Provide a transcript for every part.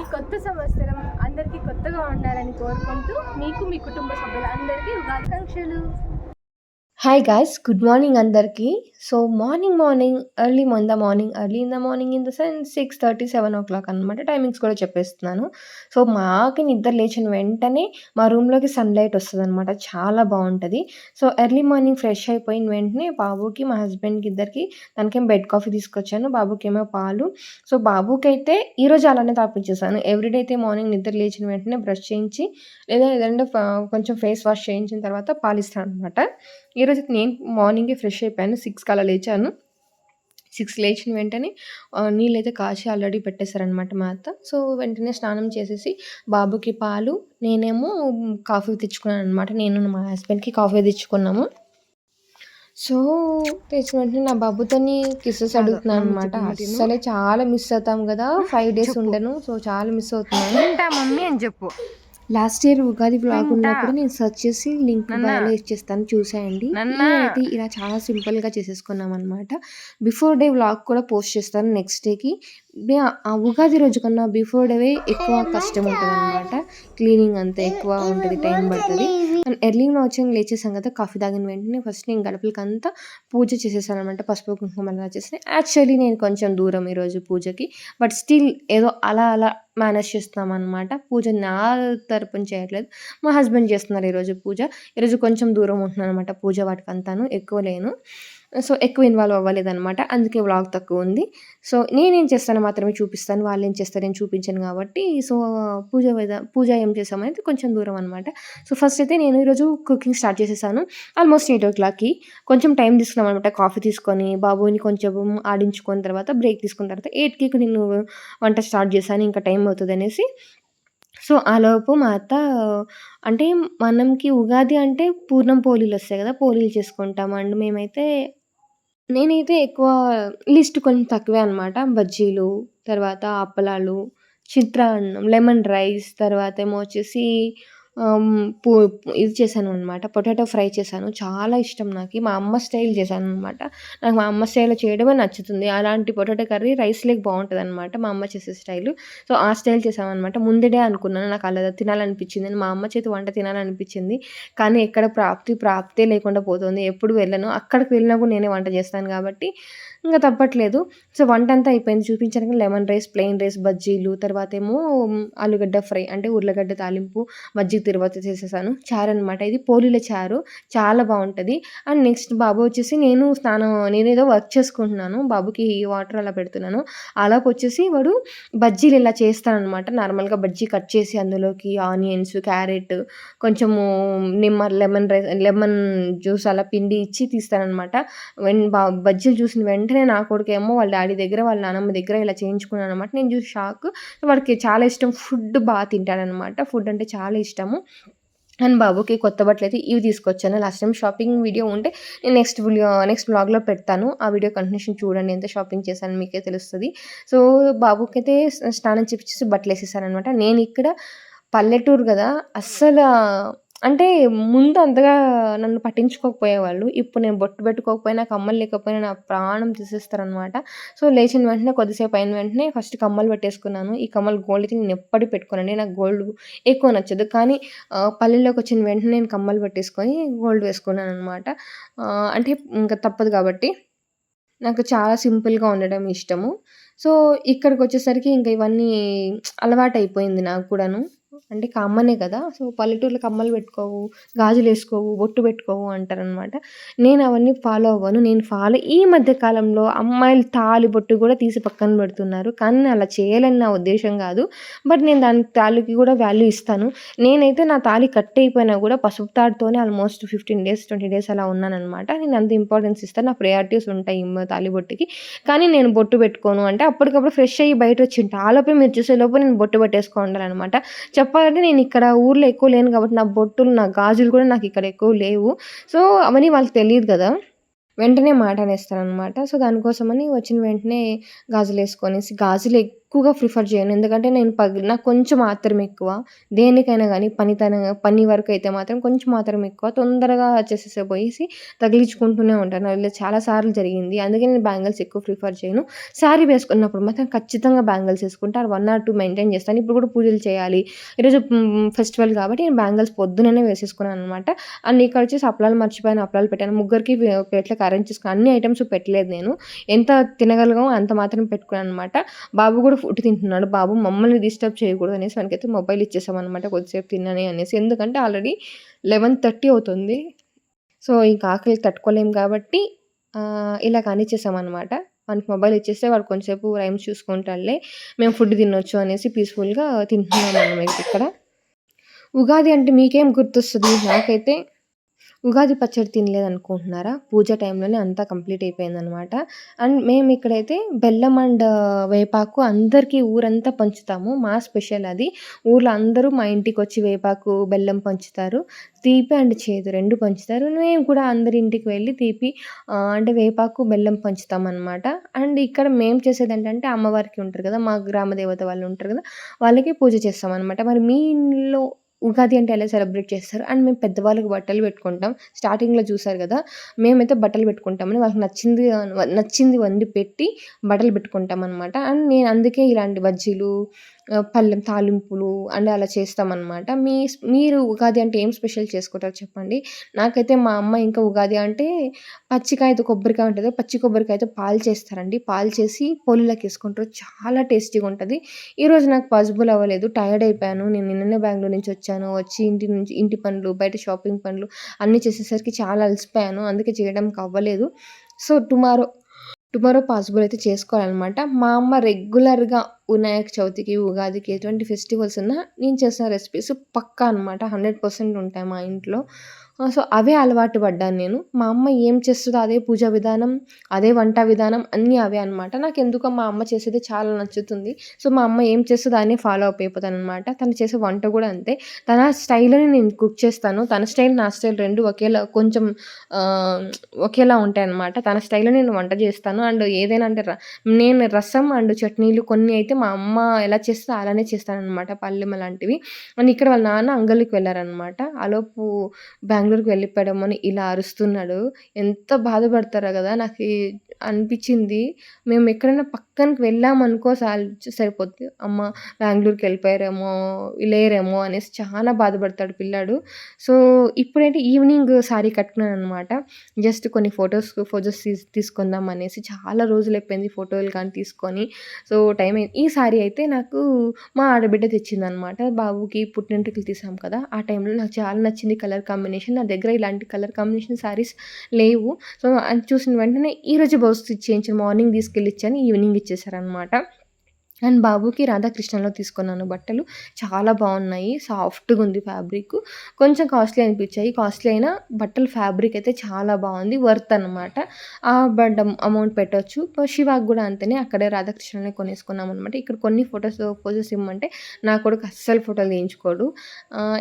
ఈ కొత్త సంవత్సరం అందరికీ కొత్తగా ఉండాలని కోరుకుంటూ మీకు మీ కుటుంబ సభ్యులందరికీ ఆకాంక్షలు. హాయ్ గాయస్ గుడ్ మార్నింగ్ అందరికీ. So morning morning early in the morning early in the morning in the sense six thirty seven o'clock అనమాట టైమింగ్స్ కూడా చెప్పేస్తున్నాను. సో మాకి నిద్ర లేచిన వెంటనే మా రూమ్లోకి సన్లైట్ వస్తుంది అనమాట చాలా బాగుంటుంది. సో ఎర్లీ మార్నింగ్ ఫ్రెష్ అయిపోయిన వెంటనే బాబుకి మా హస్బెండ్కి ఇద్దరికి దానికేం బెడ్ కాఫీ తీసుకొచ్చాను బాబుకి ఏమో పాలు. సో బాబుకి అయితే ఈరోజు అలానే తాపించేసాను ఎవ్రీడే అయితే మార్నింగ్ నిద్ర లేచిన వెంటనే బ్రష్ చేయించి లేదా ఏదంటే కొంచెం ఫేస్ వాష్ చేయించిన తర్వాత పాలిస్తాను అనమాట ఈరోజు నేను మార్నింగే ఫ్రెష్ అయిపోయాను. సిక్స్కి అలా లేచాను. సిక్స్ లేచిన వెంటనే నీళ్ళు అయితే కాచి ఆల్రెడీ పెట్టేశారనమాట మా అత్త. సో వెంటనే స్నానం చేసేసి బాబుకి పాలు నేనేమో కాఫీ తెచ్చుకున్నాను అనమాట నేను మా హస్బెండ్కి కాఫీ తెచ్చుకున్నాము. సో తెచ్చిన వెంటనే నా బాబుతోని కిస్సెస్ అడుగుతున్నాను అనమాట అసలే చాలా మిస్ అవుతాం కదా. ఫైవ్ డేస్ ఉండను. సో చాలా మిస్ అవుతున్నాను. మమ్మీ అని చెప్పు. లాస్ట్ ఇయర్ ఉగాది బ్లాగ్ ఉన్నప్పుడు నేను సెర్చ్ చేసి లింక్ బయోలో ఇచ్చేస్తాను చూసేయండి. అయితే ఇలా చాలా సింపుల్గా చేసేసుకున్నాం అనమాట బిఫోర్ డే వ్లాగ్ కూడా పోస్ట్ చేస్తాను నెక్స్ట్ డేకి ఆ ఉగాది రోజు కన్నా బిఫోర్ డే ఎక్కువ కష్టం ఉంటుంది అనమాట క్లీనింగ్ అంతా ఎక్కువ ఉంటుంది టైం పడుతుంది. ఎర్లీ మార్నింగ్ లేచేసాం కదా కాఫీ తాగిన వెంటనే ఫస్ట్ నేను గడపలకంతా పూజ చేసేసాను అనమాట పసుపు కుంకుమ అలా చేసిన. యాక్చువల్లీ నేను కొంచెం దూరం ఈరోజు పూజకి బట్ స్టిల్ ఏదో అలా అలా మేనేజ్ చేస్తున్నాం అనమాట పూజ నా తరపున చేయట్లేదు. మా హస్బెండ్ చేస్తున్నారు ఈరోజు పూజ. ఈరోజు కొంచెం దూరం ఉంటున్నాను అనమాట పూజ వాటికి అంతాను ఎక్కువ లేను. సో ఎక్కువ ఇన్వాల్వ్ అవ్వలేదన్నమాట. అందుకే వ్లాగ్ తక్కువ ఉంది. సో నేనేం చేస్తాను మాత్రమే చూపిస్తాను. వాళ్ళు ఏం చేస్తారు నేను చూపించాను కాబట్టి. సో పూజ పూజ ఏం చేసామనేది కొంచెం దూరం అనమాట సో ఫస్ట్ అయితే నేను ఈరోజు కుకింగ్ స్టార్ట్ చేసేసాను. ఆల్మోస్ట్ ఎయిట్ ఓ క్లాక్కి. కొంచెం టైం తీసుకున్నాం అనమాట కాఫీ తీసుకొని బాబుని కొంచెం ఆడించుకున్న తర్వాత బ్రేక్ తీసుకున్న తర్వాత ఎయిట్కి నేను వంట స్టార్ట్ చేశాను. ఇంకా టైం అవుతుంది అనేసి సో ఆలోపు మా అత్త అంటే మనకి ఉగాది అంటే పూర్ణం పోలీలు వస్తాయి కదా. పోలీలు చేసుకుంటాం. అండ్ మేమైతే నేనైతే ఎక్కువ లిస్ట్ కొంచెం తక్కువే అనమాట. బజ్జీలు, తర్వాత అప్పలాలు, చిత్రాన్నం, లెమన్ రైస్, తర్వాత ఏమో వచ్చేసి పూ ఇది చేశాను అనమాట పొటాటో ఫ్రై చేశాను. చాలా ఇష్టం నాకు. మా అమ్మ స్టైల్ చేశాను అనమాట నాకు మా అమ్మ స్టైల్లో చేయడమే నచ్చుతుంది. అలాంటి పొటాటో కర్రీ రైస్ లేక్ బాగుంటుంది అనమాట మా అమ్మ చేసే స్టైల్. సో ఆ స్టైల్ చేసామన్నమాట ముందుడే అనుకున్నాను. నాకు అలా తినాలనిపించింది. మా అమ్మ చేతి వంట తినాలనిపించింది. కానీ ఎక్కడ ప్రాప్తి ప్రాప్తే లేకుండా పోతుంది. ఎప్పుడు వెళ్ళను. అక్కడికి వెళ్ళినా కూడా నేనే వంట చేస్తాను కాబట్టి ఇంకా తప్పట్లేదు. సో వంట అంతా అయిపోయింది. చూపించాను లెమన్ రైస్ ప్లెయిన్ రైస్ బజ్జీలు తర్వాత ఏమో ఆలుగడ్డ ఫ్రై అంటే ఉర్లగడ్డ తాలింపు మజ్జిగ తిరువాత చేసేసాను. చారు అనమాట ఇది పోలీల చారు. చాలా బాగుంటుంది. అండ్ నెక్స్ట్ బాబు వచ్చేసి నేను స్నానం నేను ఏదో వర్క్ చేసుకుంటున్నాను. బాబుకి వాటర్ అలా పెడుతున్నాను. అలాగ వచ్చేసి వాడు బజ్జీలు ఇలా చేస్తానమాట నార్మల్గా బజ్జీ కట్ చేసి అందులోకి ఆనియన్స్ క్యారెట్ కొంచెము నిమ్మ లెమన్ రైస్ లెమన్ జ్యూస్ అలా పిండి ఇచ్చి తీస్తానమాట వెన్ బా బజ్జీలు చూసిన వెంటనే వెంటనే నా కొడుకేమో వాళ్ళ డాడీ దగ్గర వాళ్ళ నాన్నమ్మ దగ్గర ఇలా చేయించుకున్నాను అనమాట నేను చూసి షాక్ వాడికి చాలా ఇష్టం ఫుడ్ బాగా తింటాడనమాట ఫుడ్ అంటే చాలా ఇష్టము. అండ్ బాబుకి కొత్త బట్టలు అయితే ఇవి తీసుకొచ్చాను. లాస్ట్ టైం షాపింగ్ వీడియో ఉంటే నేను నెక్స్ట్ వీడియో నెక్స్ట్ బ్లాగ్లో పెడతాను. ఆ వీడియో కంటిన్యూషన్ చూడండి. ఎంత షాపింగ్ చేశాను మీకే తెలుస్తుంది. సో బాబుకి అయితే స్నానం చేపించేసి బట్టలు వేసేసాను అనమాట నేను ఇక్కడ పల్లెటూరు కదా. అస్సలు అంటే ముందు అంతగా నన్ను పట్టించుకోకపోయేవాళ్ళు. ఇప్పుడు నేను బొట్టు పెట్టుకోకపోయినా కమ్మలు లేకపోయినా నా ప్రాణం తీసేస్తారనమాట సో లేచిన వెంటనే కొద్దిసేపు అయిన వెంటనే ఫస్ట్ కమ్మలు పెట్టేసుకున్నాను. ఈ కమ్మలు గోల్డ్ నేను ఎప్పటికీ పెట్టుకోనండి. నాకు గోల్డ్ ఎక్కువ నచ్చదు. కానీ పల్లెల్లోకి వచ్చిన వెంటనే నేను కమ్మలు పెట్టేసుకొని గోల్డ్ వేసుకున్నాను అనమాట అంటే ఇంకా తప్పదు కాబట్టి నాకు చాలా సింపుల్గా ఉండడం ఇష్టము. సో ఇక్కడికి వచ్చేసరికి ఇంకా ఇవన్నీ అలవాటు అయిపోయింది నాకు కూడాను. అంటే కామనే కదా. సో పల్లెటూరులో కమ్మలు పెట్టుకోవు గాజులు వేసుకోవు బొట్టు పెట్టుకోవు అంటారనమాట నేను అవన్నీ ఫాలో అవ్వను. నేను ఫాలో ఈ మధ్య కాలంలో అమ్మాయిలు తాళి బొట్టు కూడా తీసి పక్కన పెడుతున్నారు. కానీ అలా చేయాలని నా ఉద్దేశం కాదు. బట్ నేను దాని తాళికి కూడా వాల్యూ ఇస్తాను. నేనైతే నా తాళి కట్ అయిపోయినా కూడా పసుపు తాడుతోనే almost fifteen days twenty days అలా ఉన్నానమాట నేను అంత ఇంపార్టెన్స్ ఇస్తాను. నా ప్రయారిటీస్ ఉంటాయి తాలి బొట్టుకి. కానీ నేను బొట్టు పెట్టుకోను అంటే అప్పటికప్పుడు ఫ్రెష్ అయ్యి బయట వచ్చి ఆలోపే మీరు చూసే లోపు నేను బొట్టు పెట్టేసుకో ఉండాలన్నమాట. చెప్పాలంటే నేను ఇక్కడ ఊర్లో ఎక్కువ లేను కాబట్టి నా బొట్టులు నా గాజులు కూడా నాకు ఇక్కడ ఎక్కువ లేవు. సో అవన్నీ వాళ్ళకి తెలియదు కదా. వెంటనే మాట అనేస్తారనమాట సో దానికోసమని వచ్చిన వెంటనే గాజులు వేసుకొనేసి గాజులు ఎక్కువగా ప్రిఫర్ చేయను. ఎందుకంటే నేను పగ్ నాకు కొంచెం మాత్రం ఎక్కువ. దేనికైనా కానీ పనితన పని వరకు అయితే మాత్రం కొంచెం మాత్రం ఎక్కువ. తొందరగా చేసేసే పోయేసి తగిలించుకుంటూనే ఉంటాను. ఇలా చాలా సార్లు జరిగింది. అందుకే నేను బ్యాంగిల్స్ ఎక్కువ ప్రిఫర్ చేయను. శారీ వేసుకున్నప్పుడు మాత్రం ఖచ్చితంగా బ్యాంగిల్స్ వేసుకుంటే. వన్ ఆర్ టూ మెయింటైన్ చేస్తాను. ఇప్పుడు కూడా పూజలు చేయాలి. ఈరోజు ఫెస్టివల్ కాబట్టి నేను బ్యాంగిల్స్ పొద్దుననే వేసేసుకున్నాను అనమాట అండ్ ఇక్కడ వచ్చేసి అప్పలాలు మర్చిపోయాను. అప్పలాలు పెట్టాను. ముగ్గురికి ప్లేట్లకు అరేంజ్ చేసుకున్నాను. అన్ని ఐటమ్స్ పెట్టలేదు నేను. ఎంత తినగలగమో అంత మాత్రం పెట్టుకున్నాను అనమాట బాబు కూడా ఫుడ్ తింటున్నాడు. బాబు మమ్మల్ని డిస్టర్బ్ చేయకూడదు అనేసి మనకైతే మొబైల్ ఇచ్చేసామన్నమాట కొద్దిసేపు తినని అనేసి. ఎందుకంటే ఆల్రెడీ లెవెన్ థర్టీ అవుతుంది. సో ఇంకా ఆకలి తట్టుకోలేము కాబట్టి ఇలా కానిచ్చేసామన్నమాట. వానికి మొబైల్ ఇచ్చేస్తే వాడు కొంచెంసేపు రైమ్స్ చూసుకుంటాడులే మేము ఫుడ్ తినొచ్చు అనేసి పీస్ఫుల్గా తింటున్నాం అన్నమాట ఇక్కడ. ఉగాది అంటే మీకేం గుర్తొస్తుంది? నాకైతే ఉగాది పచ్చడి తినలేదు అనుకుంటున్నారా పూజ టైంలోనే అంతా కంప్లీట్ అయిపోయిందనమాట. అండ్ మేము ఇక్కడైతే బెల్లం అండ్ వేపాకు అందరికీ ఊరంతా పంచుతాము. మా స్పెషల్ అది. ఊర్లో అందరూ మా ఇంటికి వచ్చి వేపాకు బెల్లం పంచుతారు. తీపి అండ్ చేదు రెండు పంచుతారు. మేము కూడా అందరి ఇంటికి వెళ్ళి తీపి అంటే వేపాకు బెల్లం పంచుతాం అనమాట అండ్ ఇక్కడ మేము చేసేది ఏంటంటే అమ్మవారికి ఉంటారు కదా మా గ్రామ దేవత వాళ్ళు ఉంటారు కదా వాళ్ళకి పూజ చేస్తాం అనమాట మరి మీ ఇంట్లో ఉగాది అంటే ఎలా సెలబ్రేట్ చేస్తారు? అండ్ మేము పెద్దవాళ్ళకి బట్టలు పెట్టుకుంటాం. స్టార్టింగ్లో చూసారు కదా మేమైతే బట్టలు పెట్టుకుంటామని వాళ్ళకి నచ్చింది నచ్చింది వండి పెట్టి బట్టలు పెట్టుకుంటాం అనమాట అండ్ నేను అందుకే ఇలాంటి బజ్జీలు పళ్ళెం తాలింపులు అండ్ అలా చేస్తామన్నమాట. మీ మీరు ఉగాది అంటే ఏం స్పెషల్ చేసుకుంటారు చెప్పండి? నాకైతే మా అమ్మ ఇంకా ఉగాది అంటే పచ్చికాయతో కొబ్బరికాయ ఉంటుంది. పచ్చి కొబ్బరికాయతో పాలు చేస్తారండి. పాలు చేసి పొలిలోకి వేసుకుంటారు. చాలా టేస్టీగా ఉంటుంది. ఈరోజు నాకు పాసిబుల్ అవ్వలేదు. టైర్డ్ అయిపోయాను. నేను నిన్ననే బెంగళూరు నుంచి వచ్చాను. వచ్చి ఇంటి నుంచి ఇంటి పనులు బయట షాపింగ్ పనులు అన్నీ చేసేసరికి చాలా అలసిపోయాను. అందుకే చేయడానికి అవ్వలేదు. సో టుమారో టుమారో పాసిబుల్ అయితే చేసుకోవాలన్నమాట. మా అమ్మ రెగ్యులర్గా వినాయక చవితికి ఉగాదికి ఎటువంటి ఫెస్టివల్స్ ఉన్నా నేను చేసిన రెసిపీస్ పక్కా అనమాట హండ్రెడ్ పర్సెంట్ ఉంటాయి మా ఇంట్లో. సో అవే అలవాటు పడ్డాను నేను. మా అమ్మ ఏం చేస్తుందో అదే పూజా విధానం అదే వంట విధానం అన్నీ అవే అనమాట నాకు ఎందుకో మా అమ్మ చేసేది చాలా నచ్చుతుంది. సో మా అమ్మ ఏం చేస్తుందో అనే ఫాలో అప్ అయిపోతాను అనమాట తను చేసే వంట కూడా అంతే. తన స్టైల్ని నేను కుక్ చేస్తాను. తన స్టైల్ నా స్టైల్ రెండు ఒకేలా కొంచెం ఒకేలా ఉంటాయి అనమాట తన స్టైల్లో నేను వంట చేస్తాను. అండ్ ఏదైనా అంటే నేను రసం అండ్ చట్నీలు కొన్ని అయితే మా అమ్మ ఎలా చేస్తే అలానే చేస్తానమాట పల్లెం అలాంటివి. అండ్ ఇక్కడ వాళ్ళ నాన్న అంగలికి వెళ్ళారనమాట ఆలోపు బెంగళూరుకు బెంగళూరుకి అని ఇలా అరుస్తున్నాడు. ఎంత బాధపడతారో కదా నాకు అనిపించింది. మేము ఎక్కడైనా పక్క పక్కనకి వెళ్ళామనుకో సాల్ సరిపోద్ది. అమ్మ బెంగళూరుకి వెళ్ళిపోయారేమో లేరేమో అనేసి చాలా బాధపడతాడు పిల్లాడు. సో ఇప్పుడైతే ఈవినింగ్ సారీ కట్టుకున్నాను అనమాట జస్ట్ కొన్ని ఫొటోస్ ఫొటోస్ తీసుకుందాం అనేసి చాలా రోజులు అయిపోయింది ఫోటోలు కానీ తీసుకొని. సో టైం అయింది. ఈ సారీ అయితే నాకు మా ఆడబిడ్డ తెచ్చిందనమాట బాబుకి పుట్టినట్టుకు తీసాం కదా ఆ టైంలో నాకు చాలా నచ్చింది కలర్ కాంబినేషన్. నా దగ్గర ఇలాంటి కలర్ కాంబినేషన్ శారీస్ లేవు. సో అది చూసిన వెంటనే ఈరోజు బ్లౌజ్ స్టిచ్ చేయించాను మార్నింగ్ తీసుకెళ్ళి ఇచ్చాను ఈవినింగ్ ఇచ్చేసారనమాట అండ్ బాబుకి రాధాకృష్ణలో తీసుకున్నాను బట్టలు. చాలా బాగున్నాయి. సాఫ్ట్గా ఉంది ఫ్యాబ్రిక్. కొంచెం కాస్ట్లీ అనిపించాయి. కాస్ట్లీ అయినా బట్టలు ఫ్యాబ్రిక్ అయితే చాలా బాగుంది. వర్త్ అనమాట ఆ బట్ అమౌంట్ పెట్టవచ్చు శివాకి కూడా అంతనే. అక్కడే రాధాకృష్ణనే కొనేసుకున్నాం అనమాట ఇక్కడ కొన్ని ఫొటోస్ పోజెస్ ఇమ్మంటే నా కొడుకు అస్సలు ఫోటోలు తీయించుకోడు.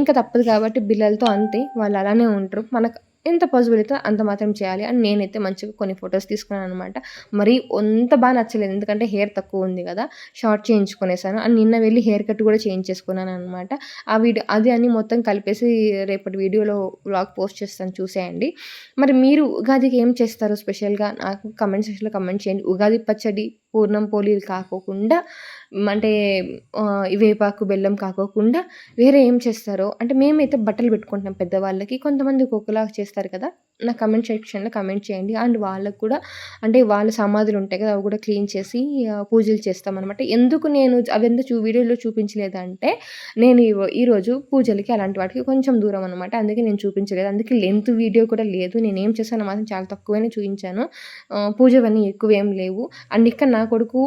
ఇంకా తప్పదు కాబట్టి బిల్లలతో అంతే. వాళ్ళు అలానే ఉంటారు. మనకు ఎంత పాజిబుల్ అయితే అంత మాత్రం చేయాలి. అని నేనైతే మంచిగా కొన్ని ఫొటోస్ తీసుకున్నాను అనమాట మరి అంత బాగా నచ్చలేదు. ఎందుకంటే హెయిర్ తక్కువ ఉంది కదా. షార్ట్ చేయించుకునేసాను. అండ్ నిన్న వెళ్ళి హెయిర్ కట్ కూడా చేయించేసుకున్నాను అనమాట ఆ వీడియో అది అని మొత్తం కలిపేసి రేపటి వీడియోలో వ్లాగ్ పోస్ట్ చేస్తాను. చూసేయండి. మరి మీరు ఉగాదికి ఏం చేస్తారు స్పెషల్గా నాకు కమెంట్ సెక్షన్లో కమెంట్ చేయండి. ఉగాది పచ్చడి పూర్ణం పోలీలు కాకోకుండా అంటే వేపాకు బెల్లం కాకోకుండా వేరే ఏం చేస్తారో అంటే మేమైతే బట్టలు పెట్టుకుంటాం పెద్దవాళ్ళకి కొంతమంది ఒక్కొక్కలాగా చేస్తారు కదా నా కమెంట్ సెక్షన్లో కమెంట్ చేయండి. అండ్ వాళ్ళకు కూడా అంటే వాళ్ళ సమాధులు ఉంటాయి కదా అవి కూడా క్లీన్ చేసి పూజలు చేస్తామన్నమాట. ఎందుకు నేను అవి ఎందుకు వీడియోలో చూపించలేదంటే నేను ఈరోజు పూజలకి అలాంటి వాటికి కొంచెం దూరం అనమాట అందుకే నేను చూపించలేదు. అందుకే లెంత్ వీడియో కూడా లేదు. నేను ఏం చేశాను మాత్రం చాలా తక్కువనే చూపించాను. పూజవన్నీ ఎక్కువ ఏం లేవు. అండ్ ఇక్కడ నా కొడుకు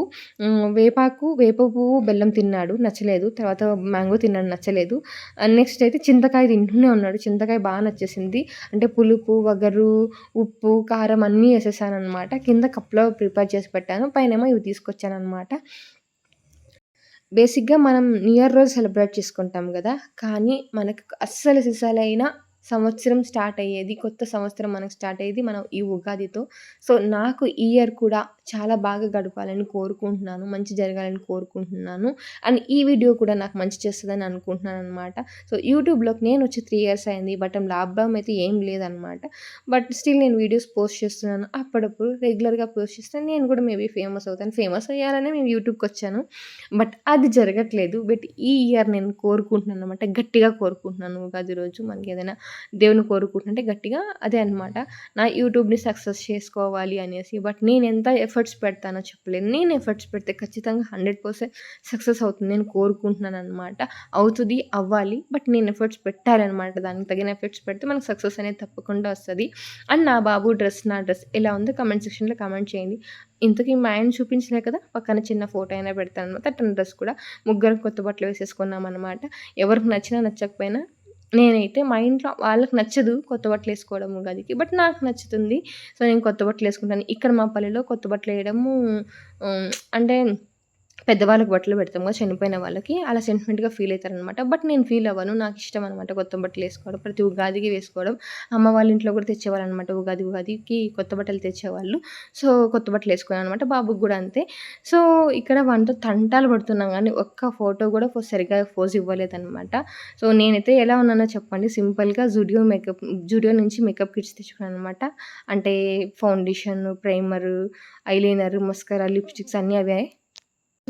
వేపాకు వేప పువ్వు బెల్లం తిన్నాడు నచ్చలేదు. తర్వాత మ్యాంగో తిన్నాడు నచ్చలేదు. నెక్స్ట్ అయితే చింతకాయ తింటూనే ఉన్నాడు. చింతకాయ బాగా నచ్చేసింది. అంటే పులుపు వగరు ఉప్పు కారం అన్నీ వేసేసాను అనమాట కింద కప్లో ప్రిపేర్ చేసి పెట్టాను. పైన ఇవి తీసుకొచ్చాను అనమాట బేసిక్గా మనం న్యూ ఇయర్ రోజు సెలబ్రేట్ చేసుకుంటాం కదా. కానీ మనకు అస్సలు సిసలైన సంవత్సరం స్టార్ట్ అయ్యేది కొత్త సంవత్సరం మనకు స్టార్ట్ అయ్యేది మనం ఈ ఉగాదితో. సో నాకు ఈ ఇయర్ కూడా చాలా బాగా గడపాలని కోరుకుంటున్నాను. మంచి జరగాలని కోరుకుంటున్నాను. అండ్ ఈ వీడియో కూడా నాకు మంచి చేస్తుందని అనుకుంటున్నాను అనమాట సో, యూట్యూబ్‌లోకి నేను వచ్చి త్రీ ఇయర్స్ అయింది. బట్ లాక్‌డౌన్ అయితే ఏం లేదనమాట. బట్ స్టిల్ నేను వీడియోస్ పోస్ట్ చేస్తున్నాను. అప్పుడప్పుడు రెగ్యులర్‌గా పోస్ట్ చేస్తే నేను కూడా మేబీ ఫేమస్ అవుతాను. ఫేమస్ అయ్యాలనే నేను యూట్యూబ్‌కొచ్చాను. బట్ అది జరగట్లేదు. బట్ ఈ ఇయర్ నేను కోరుకుంటున్నాను అనమాట గట్టిగా కోరుకుంటున్నాను ఉగాది రోజు మనకి ఏదైనా దేవుని కోరుకుంటుంటే గట్టిగా అదే అనమాట. నా యూట్యూబ్‌ని సక్సెస్ చేసుకోవాలి అనేసి. బట్ నేను ఎంత ఎఫర్ట్స్ పెడతానో చెప్పలేను. నేను ఎఫర్ట్స్ పెడితే ఖచ్చితంగా 100% సక్సెస్ అవుతుంది. నేను కోరుకుంటున్నాను అనమాట అవుతుంది అవ్వాలి. బట్ నేను ఎఫర్ట్స్ పెట్టాలన్నమాట దానికి తగిన ఎఫర్ట్స్ పెడితే మనకు సక్సెస్ అనేది తప్పకుండా వస్తుంది అండ్ నా బాబు డ్రెస్, నా డ్రెస్ ఎలా ఉందో కమెంట్ సెక్షన్‌లో కమెంట్ చేయండి. ఇంతకీ మా ఆయన చూపించలే కదా! పక్కన చిన్న ఫోటో అయినా పెడతాను అనమాట తన డ్రెస్ కూడా ముగ్గురం కొత్త బట్టలు వేసేసుకున్నాం అనమాట ఎవరికి నచ్చినా నచ్చకపోయినా నేనైతే మా ఇంట్లో వాళ్ళకి నచ్చదు కొత్త బట్టలు వేసుకోవడం ఉగాదికి. బట్ నాకు నచ్చుతుంది. సో, నేను కొత్త బట్టలు వేసుకుంటాను. ఇక్కడ మా పల్లెలో కొత్త బట్టలు వేయడము అంటే పెద్దవాళ్ళకి బట్టలు పెడతాం కదా! చనిపోయిన వాళ్ళకి. అలా సెంటిమెంట్‌గా ఫీల్ అవుతారనమాట బట్ నేను ఫీల్ అవ్వను. నాకు ఇష్టం అనమాట కొత్త బట్టలు వేసుకోవడం. ప్రతి ఉగాదికి వేసుకోవడం. అమ్మ వాళ్ళ ఇంట్లో కూడా తెచ్చేవాళ్ళు అనమాట ఉగాది ఉగాదికి కొత్త బట్టలు తెచ్చేవాళ్ళు. సో, కొత్త బట్టలు వేసుకున్నాను అనమాట బాబుకి కూడా అంతే. సో, ఇక్కడ వంట తంటాలు పడుతున్నాం కానీ ఒక్క ఫోటో కూడా ఫో సరిగ్గా పోజ్ ఇవ్వలేదనమాట. సో, నేనైతే ఎలా ఉన్నానో చెప్పండి. సింపుల్‌గా జూడియో మేకప్ జూడియో నుంచి మేకప్ కిట్స్ తెచ్చుకున్నాను అనమాట అంటే foundation, primer, eyeliner, mascara lipsticks అన్నీ అవే.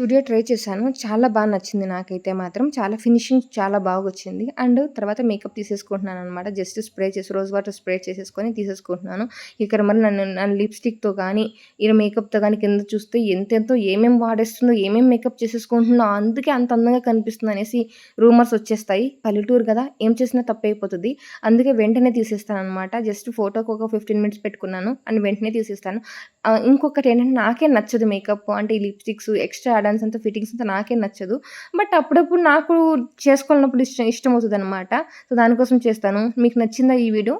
స్టూడియో ట్రై చేశాను. చాలా బాగా నచ్చింది నాకైతే మాత్రం. చాలా ఫినిషింగ్ చాలా బాగా వచ్చింది అండ్ తర్వాత మేకప్ తీసేసుకుంటున్నాననమాట. జస్ట్ స్ప్రే చేసి రోజ్ వాటర్ స్ప్రే చేసేసుకొని తీసేసుకుంటున్నాను. ఇక్కడ మరి నన్ను నన్ను లిప్‌స్టిక్‌తో కానీ ఇలా మేకప్‌తో కానీ కింద చూస్తే ఎంతెంతో ఏమేం వాడేస్తుందో, ఏమేమి మేకప్ చేసేసుకుంటుందో అందుకే అంత అందంగా కనిపిస్తుంది అనేసి రూమర్స్ వచ్చేస్తాయి. పల్లెటూరు కదా! ఏం చేసినా తప్పైపోతది. అందుకే వెంటనే తీసేస్తాను అనమాట జస్ట్ ఫోటోకి ఒక 15 మినిట్స్ పెట్టుకున్నాను. అండ్ వెంటనే తీసేస్తాను. ఇంకొకటి ఏంటంటే నాకే నచ్చదు మేకప్. అంటే ఈ లిప్‌స్టిక్స్, ఎక్స్‌ట్రా యాడ్ అంతా ఫిట్టింగ్స్ అంతా నాకే నచ్చదు. బట్ అప్పుడప్పుడు నాకు చేసుకోవాలన్నప్పుడు ఇష్టం ఇష్టం అవుతుంది సో, దానికోసం చేస్తాను. మీకు నచ్చిందా ఈ వీడియో?